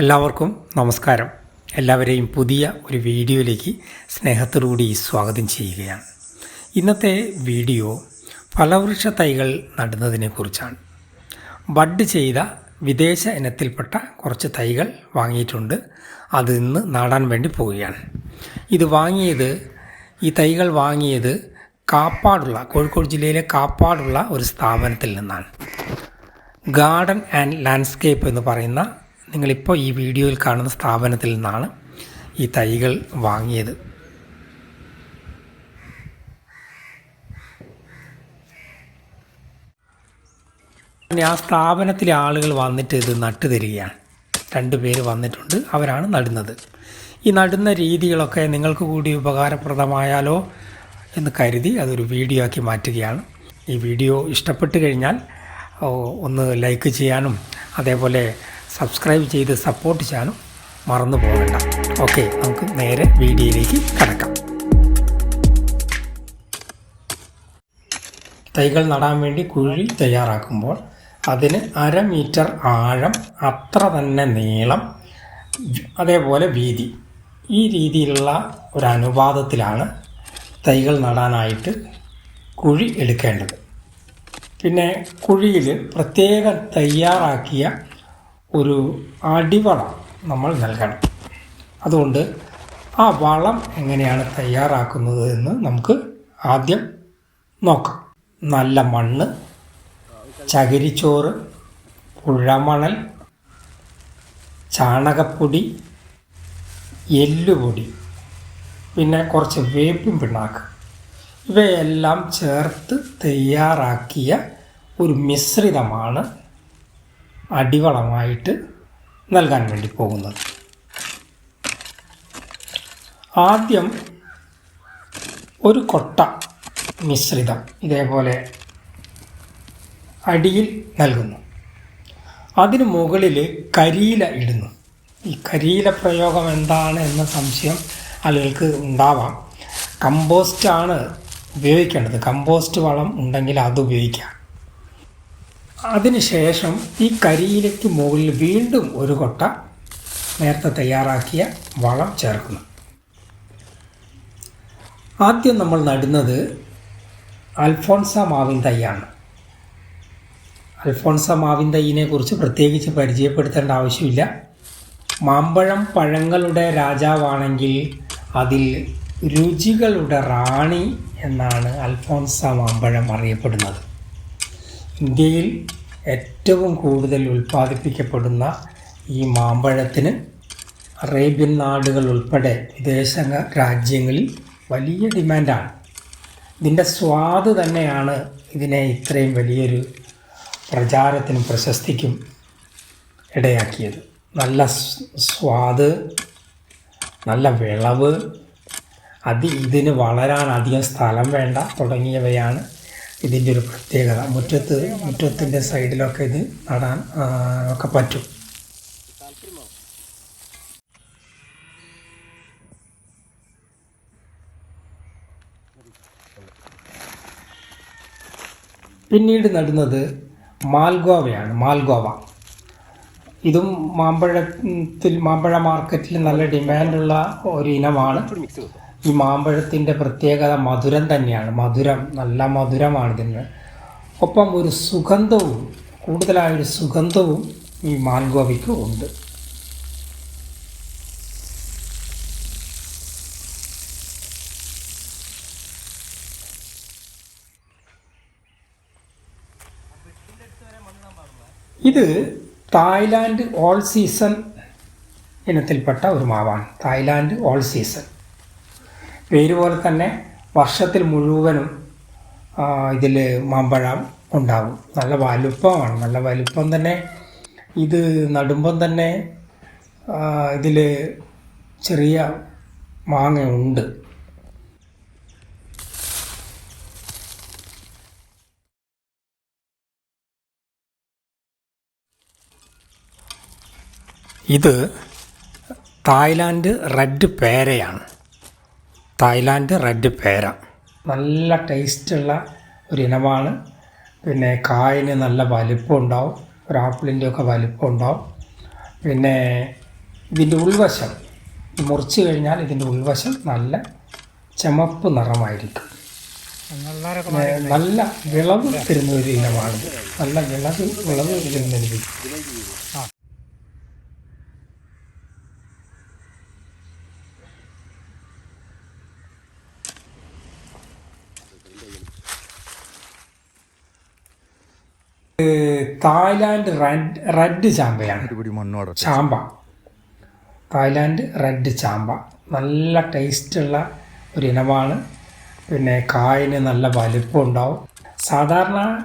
എല്ലാവർക്കും നമസ്കാരം. എല്ലാവരെയും പുതിയ ഒരു വീഡിയോയിലേക്ക് സ്നേഹത്തോടുകൂടി സ്വാഗതം ചെയ്യുകയാണ്. ഇന്നത്തെ വീഡിയോ ഫലവൃക്ഷ തൈകൾ നടുന്നതിനെക്കുറിച്ചാണ് ബഡ് ചെയ്ത വിദേശ ഇനത്തിൽപ്പെട്ട കുറച്ച് തൈകൾ വാങ്ങിയിട്ടുണ്ട്. അത് ഇന്ന് നടാൻ വേണ്ടി പോവുകയാണ്. ഇത് വാങ്ങിയത് ഈ തൈകൾ വാങ്ങിയത് കാപ്പാടുള്ള കോഴിക്കോട് ജില്ലയിലെ കാപ്പാടുള്ള ഒരു സ്ഥാപനത്തിൽ നിന്നാണ്. ഗാർഡൻ ആൻഡ് ലാൻഡ്സ്കേപ്പ് എന്ന് പറയുന്ന നിങ്ങളിപ്പോൾ ഈ വീഡിയോയിൽ കാണുന്ന സ്ഥാപനത്തിൽ നിന്നാണ് ഈ തൈകൾ വാങ്ങിയത്. പിന്നെ ആ സ്ഥാപനത്തിലെ ആളുകൾ വന്നിട്ട് ഇത് നട്ടു തരികയാണ്. രണ്ട് പേര് വന്നിട്ടുണ്ട് അവരാണ് നടുന്നത്. ഈ നടുന്ന രീതികളൊക്കെ നിങ്ങൾക്ക് കൂടി ഉപകാരപ്രദമായാലോ എന്ന് കരുതി അതൊരു വീഡിയോ ആക്കി മാറ്റുകയാണ്. ഈ വീഡിയോ ഇഷ്ടപ്പെട്ട് കഴിഞ്ഞാൽ ഒന്ന് ലൈക്ക് ചെയ്യാനും അതേപോലെ സബ്സ്ക്രൈബ് ചെയ്ത് സപ്പോർട്ട് ചെയ്യാനും മറന്നു പോകണ്ട. ഓക്കെ നമുക്ക് നേരെ വീഡിയോയിലേക്ക് കടക്കാം. തൈകൾ നടാൻ വേണ്ടി കുഴി തയ്യാറാക്കുമ്പോൾ അതിന് അര മീറ്റർ ആഴം അത്ര തന്നെ നീളം അതേപോലെ വീതി. ഈ രീതിയിലുള്ള ഒരു അനുപാതത്തിലാണ് തൈകൾ നടാനായിട്ട് കുഴി എടുക്കേണ്ടത്. പിന്നെ കുഴിയിൽ പ്രത്യേകം തയ്യാറാക്കിയ ഒരു അടിവള നമ്മൾ നൽകണം. അതുകൊണ്ട് ആ വളം എങ്ങനെയാണ് തയ്യാറാക്കുന്നത് എന്ന് നമുക്ക് ആദ്യം നോക്കാം. നല്ല മണ്ണ് ചകിരിച്ചോറ് പുഴമണൽ ചാണകപ്പൊടി എല്ലുപൊടി പിന്നെ കുറച്ച് വേപ്പും പിണ്ണാക്ക്. ഇവയെല്ലാം ചേർത്ത് തയ്യാറാക്കിയ ഒരു മിശ്രിതമാണ് അടിവളമായിട്ട് നൽകാൻ വേണ്ടി പോകുന്നത്. ആദ്യം ഒരു കൊട്ട മിശ്രിതം ഇതേപോലെ അടിയിൽ നൽകുന്നു. അതിന് മുകളിൽ കരിയില ഇടുന്നു. ഈ കരിയില പ്രയോഗം എന്താണ് എന്ന സംശയം ആളുകൾക്ക് ഉണ്ടാവാം. കമ്പോസ്റ്റാണ് ഉപയോഗിക്കേണ്ടത്. കമ്പോസ്റ്റ് വളം ഉണ്ടെങ്കിൽ അത് ഉപയോഗിക്കാം. അതിനുശേഷം ഈ കരിയിലയ്ക്ക് മുകളിൽ വീണ്ടും ഒരു കൊട്ട നേരത്തെ തയ്യാറാക്കിയ വളം ചേർക്കുന്നു. ആദ്യം നമ്മൾ നടുന്നത് അൽഫോൺസ മാവിൻ തൈയാണ്. അൽഫോൺസ മാവിൻ തൈയിനെ കുറിച്ച് പ്രത്യേകിച്ച് പരിചയപ്പെടുത്തേണ്ട ആവശ്യമില്ല. മാമ്പഴം പഴങ്ങളുടെ രാജാവാണെങ്കിൽ അതിൽ രുചികളുടെ റാണി എന്നാണ് അൽഫോൺസ മാമ്പഴം അറിയപ്പെടുന്നത്. ഇന്ത്യയിൽ ഏറ്റവും കൂടുതൽ ഉൽപ്പാദിപ്പിക്കപ്പെടുന്ന ഈ മാമ്പഴത്തിന് അറേബ്യൻ നാടുകൾ ഉൾപ്പെടെ വിദേശ രാജ്യങ്ങളിൽ വലിയ ഡിമാൻഡാണ്. ഇതിന്റെ സ്വാദ് തന്നെയാണ് ഇതിനെ ഇത്രയും വലിയൊരു പ്രചാരത്തിനും പ്രശസ്തിക്കും ഇടയാക്കിയത്. നല്ല സ്വാദ് നല്ല വിളവ് അത് ഇതിന് വളരാൻ അധികം സ്ഥലം വേണ്ട തുടങ്ങിയവയാണ് ഇതിന്റെ ഒരു പ്രത്യേകത. മുറ്റത്ത് മുറ്റത്തിന്റെ സൈഡിലൊക്കെ ഇത് നടാൻ ഒക്കെ പറ്റും. പിന്നീട് നടുന്നത് മാൽഗോവയാണ് മാൽഗോവ. ഇതും മാമ്പഴത്തിൽ മാമ്പഴ മാർക്കറ്റിൽ നല്ല ഡിമാൻഡുള്ള ഒരു ഇനമാണ്. ഈ മാമ്പഴത്തിന്റെ പ്രത്യേകത മധുരം തന്നെയാണ്. മധുരം നല്ല മധുരമാണ് ഇതിന്. ഒപ്പം ഒരു സുഗന്ധവും കൂടുതലായൊരു സുഗന്ധവും ഈ മാൻഗോവിക്ക് ഉണ്ട്. ഇത് തായ്ലാൻഡ് ഓൾ സീസൺ ഇനത്തിൽപ്പെട്ട ഒരു മാവാണ്. Thailand all season. പേര് പോലെ തന്നെ വർഷത്തിൽ മുഴുവനും ഇതിൽ മാമ്പഴം ഉണ്ടാവും. നല്ല വലുപ്പമാണ്. നല്ല വലുപ്പം തന്നെ ഇത് നടുമ്പം തന്നെ ഇതിൽ ചെറിയ മാങ്ങ ഉണ്ട് ഇത് തായ്ലാൻഡ് റെഡ് പേരയാണ്. തായ്ലാൻഡ് റെഡ് പേര. നല്ല ടേസ്റ്റുള്ള ഒരു ഇനമാണ്. പിന്നെ കായിന് നല്ല വലിപ്പം ഉണ്ടാവും ഒരു ആപ്പിളിന്റെ ഒക്കെ വലിപ്പം ഉണ്ടാവും പിന്നെ ഇതിന്റെ ഉൾവശം മുറിച്ച് കഴിഞ്ഞാൽ ഇതിന്റെ ഉൾവശം നല്ല ചുമപ്പ് നിറമായിരിക്കും. നല്ല വിളവ് തരുന്ന ഒരു ഇനമാണിത്. നല്ല വിളവ് വിളവ് തരുന്ന ഒരു ഇനം. ഇത് തായ്ലാൻഡ് റെഡ് റെഡ് ചാമ്പയാണ്. ചാമ്പ. തായ്ലാൻഡ് റെഡ് ചാമ്പ. നല്ല ടേസ്റ്റുള്ള ഒരു ഇനമാണ്. പിന്നെ കായന് നല്ല വലിപ്പം ഉണ്ടാവും. സാധാരണ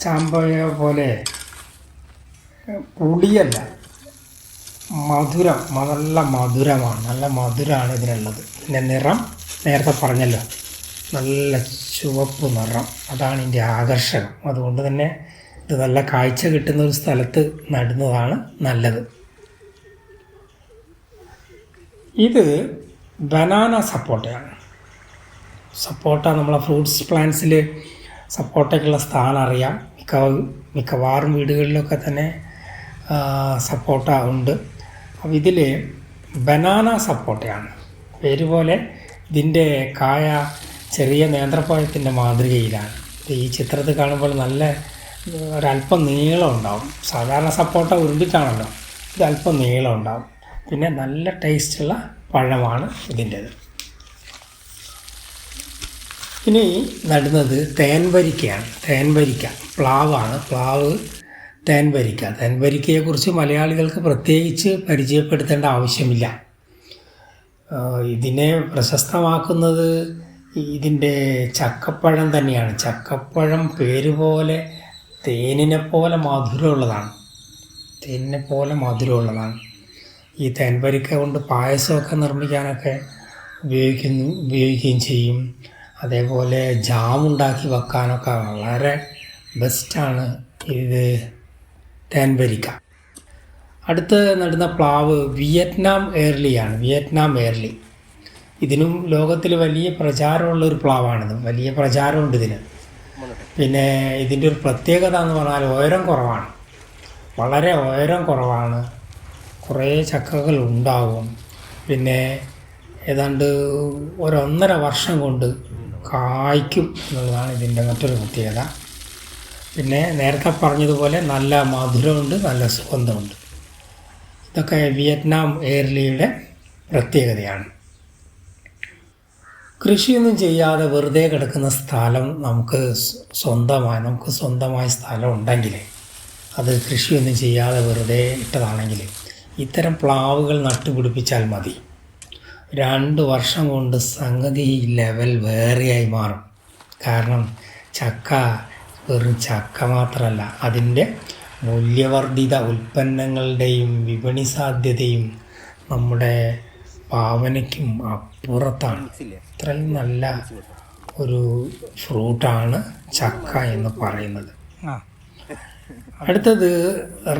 ചാമ്പയെ പോലെ പുളിയല്ല. മധുരം നല്ല മധുരമാണ്. നല്ല മധുരമാണ് ഇതിനുള്ളത്. പിന്നെ നിറം നേരത്തെ പറഞ്ഞല്ലോ. നല്ല ചുവപ്പ് നിറം. അതാണ് ഇതിന്റെ ആകർഷകം അതുകൊണ്ട് തന്നെ ഇത് നല്ല കാഴ്ച കിട്ടുന്ന ഒരു സ്ഥലത്ത് നടുന്നതാണ് നല്ലത്. ഇത് ബനാന സപ്പോട്ടയാണ്. സപ്പോട്ട നമ്മളെ ഫ്രൂട്ട്സ് പ്ലാന്റ്സിൽ സപ്പോട്ടയ്ക്കുള്ള സ്ഥാനം അറിയാം. മിക്ക മിക്കവാറും വീടുകളിലൊക്കെ തന്നെ സപ്പോട്ട ഉണ്ട്. അപ്പോൾ ഇതിൽ ബനാന സപ്പോട്ടയാണ്. പേര് പോലെ ഇതിന്റെ കായ ചെറിയ നേന്ത്രപ്പഴത്തിന്റെ മാതൃകയിലാണ്. ഈ ചിത്രത്തിൽ കാണുമ്പോൾ നല്ല ഒരല്പം നീളം ഉണ്ടാവും. സാധാരണ സപ്പോട്ട ഉരുണ്ടിട്ടാണല്ലോ ഇത് അല്പം നീളം ഉണ്ടാവും. പിന്നെ നല്ല ടേസ്റ്റുള്ള പഴമാണ് ഇതിന്റേത്. ഇനി നടുന്നത് തേൻവരിക്കയാണ്. തേൻവരിക്ക പ്ലാവാണ്. പ്ലാവ് തേൻവരിക്ക. തേൻവരിക്കയെക്കുറിച്ച് മലയാളികൾക്ക് പ്രത്യേകിച്ച് പരിചയപ്പെടുത്തേണ്ട ആവശ്യമില്ല. ഇതിനെ പ്രശസ്തമാക്കുന്നത് ഇതിന്റെ ചക്കപ്പഴം തന്നെയാണ്. ചക്കപ്പഴം പേര് പോലെ തേനിനെ പോലെ മധുരമുള്ളതാണ്. തേനിനെ പോലെ മധുരമുള്ളതാണ്. ഈ തേൻപരിക്ക കൊണ്ട് പായസമൊക്കെ നിർമ്മിക്കാനൊക്കെ ഉപയോഗിക്കുന്നു ഉപയോഗിക്കുകയും ചെയ്യും. അതേപോലെ ജാം ഉണ്ടാക്കി വെക്കാനൊക്കെ വളരെ ബെസ്റ്റാണ് ഇത് തേൻപരിക്ക. അടുത്ത് നടുന്ന പ്ലാവ് വിയറ്റ്നാം എയർലിയാണ് വിയറ്റ്നാം എയർലി. ഇതിനും ലോകത്തിൽ വലിയ പ്രചാരമുള്ള ഒരു പ്ലാവാണിത്. വലിയ പ്രചാരമുണ്ട് ഇതിന്. പിന്നെ ഇതിന്റെ ഒരു പ്രത്യേകത എന്ന് പറഞ്ഞാൽ ഉയരം കുറവാണ്. വളരെ ഉയരം കുറവാണ്. കുറേ ചക്കകൾ ഉണ്ടാവും. പിന്നെ ഏതാണ്ട് ഒരൊന്നര വർഷം കൊണ്ട് കായ്ക്കും എന്നുള്ളതാണ് ഇതിന്റെ മറ്റൊരു പ്രത്യേകത. പിന്നെ നേരത്തെ പറഞ്ഞതുപോലെ നല്ല മധുരമുണ്ട് നല്ല സുഗന്ധമുണ്ട്. ഇതൊക്കെ വിയറ്റ്നാം എയർലിയുടെ പ്രത്യേകതയാണ്. കൃഷിയൊന്നും ചെയ്യാതെ വെറുതെ കിടക്കുന്ന സ്ഥലം നമുക്ക് സ്വ- സ്വന്തമായി നമുക്ക് സ്വന്തമായ സ്ഥലം ഉണ്ടെങ്കിൽ അത് കൃഷിയൊന്നും ചെയ്യാതെ വെറുതെ ഇട്ടതാണെങ്കിൽ ഇത്തരം പ്ലാവുകൾ നട്ടുപിടിപ്പിച്ചാൽ മതി. രണ്ട് വർഷം കൊണ്ട് സംഗതി ലെവൽ വേറെയായി മാറും. കാരണം ചക്ക വെറും ചക്ക മാത്രമല്ല അതിന്റെ മൂല്യവർദ്ധിത ഉൽപ്പന്നങ്ങളുടെയും വിപണി സാധ്യതയും നമ്മുടെ ഭാവനയ്ക്കും അപ്പുറത്താണ്. ഇത്രയും നല്ല ഒരു ഫ്രൂട്ടാണ് ചക്ക എന്ന് പറയുന്നത്. അടുത്തത്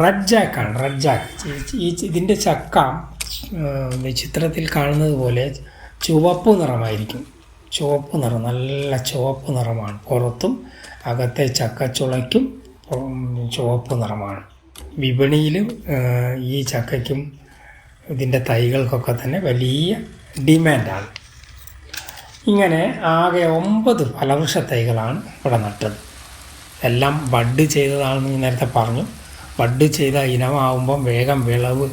റെഡ് ജാക്കാണ് റെഡ് ജാക്ക്. ഈ ഇതിന്റെ ചക്ക ചിത്രത്തിൽ കാണുന്നത് പോലെ ചുവപ്പ് നിറമായിരിക്കും. ചുവപ്പ് നിറം നല്ല ചുവപ്പ് നിറമാണ്. പുറത്തും അകത്തെ ചക്ക ചുളയ്ക്കും ചുവപ്പ് നിറമാണ്. വിപണിയിലും ഈ ചക്കയ്ക്കും ഇതിന്റെ തൈകൾക്കൊക്കെ തന്നെ വലിയ ഡിമാൻഡാണ്. ഇങ്ങനെ ആകെ ഒമ്പത് ഫലവൃക്ഷ തൈകളാണ് ഇവിടെ നട്ടത്. എല്ലാം ബഡ് ചെയ്തതാണെന്ന് നേരത്തെ പറഞ്ഞു. ബഡ് ചെയ്ത ഇനമാവുമ്പം വേഗം വിളവ്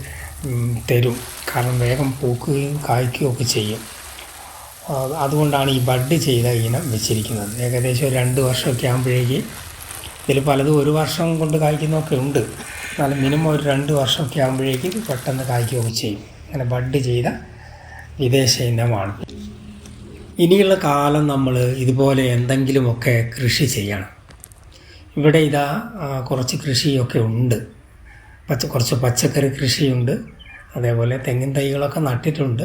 തരും. കാരണം വേഗം പൂക്കുകയും കായ്ക്കുകയും ഒക്കെ ചെയ്യും. അതുകൊണ്ടാണ് ഈ ബഡ് ചെയ്ത ഇനം വെച്ചിരിക്കുന്നത്. ഏകദേശം രണ്ട് വർഷമൊക്കെ ആകുമ്പോഴേക്ക് ഇതിൽ പലതും ഒരു വർഷം കൊണ്ട് കായ്ക്കുന്നതൊക്കെ ഉണ്ട്. എന്നാലും മിനിമം ഒരു രണ്ട് വർഷമൊക്കെ ആകുമ്പോഴേക്ക് പെട്ടെന്ന് കായ്ക്കുകയൊക്കെ ചെയ്യും. അങ്ങനെ ബഡ് ചെയ്ത വിദേശ ഇനമാണ്. ഇനിയുള്ള കാലം നമ്മൾ ഇതുപോലെ എന്തെങ്കിലുമൊക്കെ കൃഷി ചെയ്യണം. ഇവിടെ ഇതാ കുറച്ച് കൃഷിയൊക്കെ ഉണ്ട്. പച്ച കുറച്ച് പച്ചക്കറി കൃഷിയുണ്ട്. അതേപോലെ തെങ്ങിൻ തൈകളൊക്കെ നട്ടിട്ടുണ്ട്.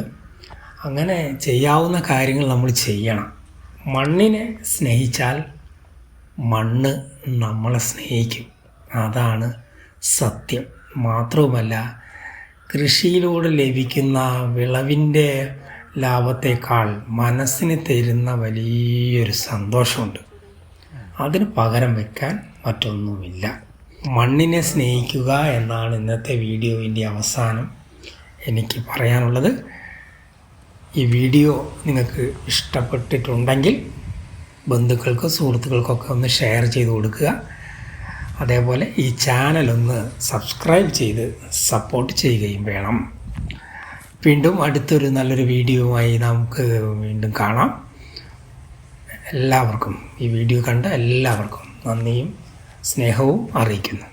അങ്ങനെ ചെയ്യാവുന്ന കാര്യങ്ങൾ നമ്മൾ ചെയ്യണം. മണ്ണിനെ സ്നേഹിച്ചാൽ മണ്ണ് നമ്മളെ സ്നേഹിക്കും. അതാണ് സത്യം മാത്രവുമല്ല കൃഷിയിലൂടെ ലഭിക്കുന്ന വിളവിന്റെ ലാഭത്തേക്കാൾ മനസ്സിന് തരുന്ന വലിയൊരു സന്തോഷമുണ്ട്. അതിന് പകരം വെക്കാൻ മറ്റൊന്നുമില്ല. മണ്ണിനെ സ്നേഹിക്കുക എന്നാണ് ഇന്നത്തെ വീഡിയോവിന്റെ അവസാനം എനിക്ക് പറയാനുള്ളത്. ഈ വീഡിയോ നിങ്ങൾക്ക് ഇഷ്ടപ്പെട്ടിട്ടുണ്ടെങ്കിൽ ബന്ധുക്കൾക്കോ സുഹൃത്തുക്കൾക്കൊക്കെ ഒന്ന് ഷെയർ ചെയ്ത് കൊടുക്കുക. അതേപോലെ ഈ ചാനലൊന്ന് സബ്സ്ക്രൈബ് ചെയ്ത് സപ്പോർട്ട് ചെയ്യുകയും വേണം. വീണ്ടും അടുത്തൊരു നല്ലൊരു വീഡിയോയുമായി നമുക്ക് വീണ്ടും കാണാം. എല്ലാവർക്കും ഈ വീഡിയോ കണ്ട എല്ലാവർക്കും നന്ദിയും സ്നേഹവും അറിയിക്കുന്നു.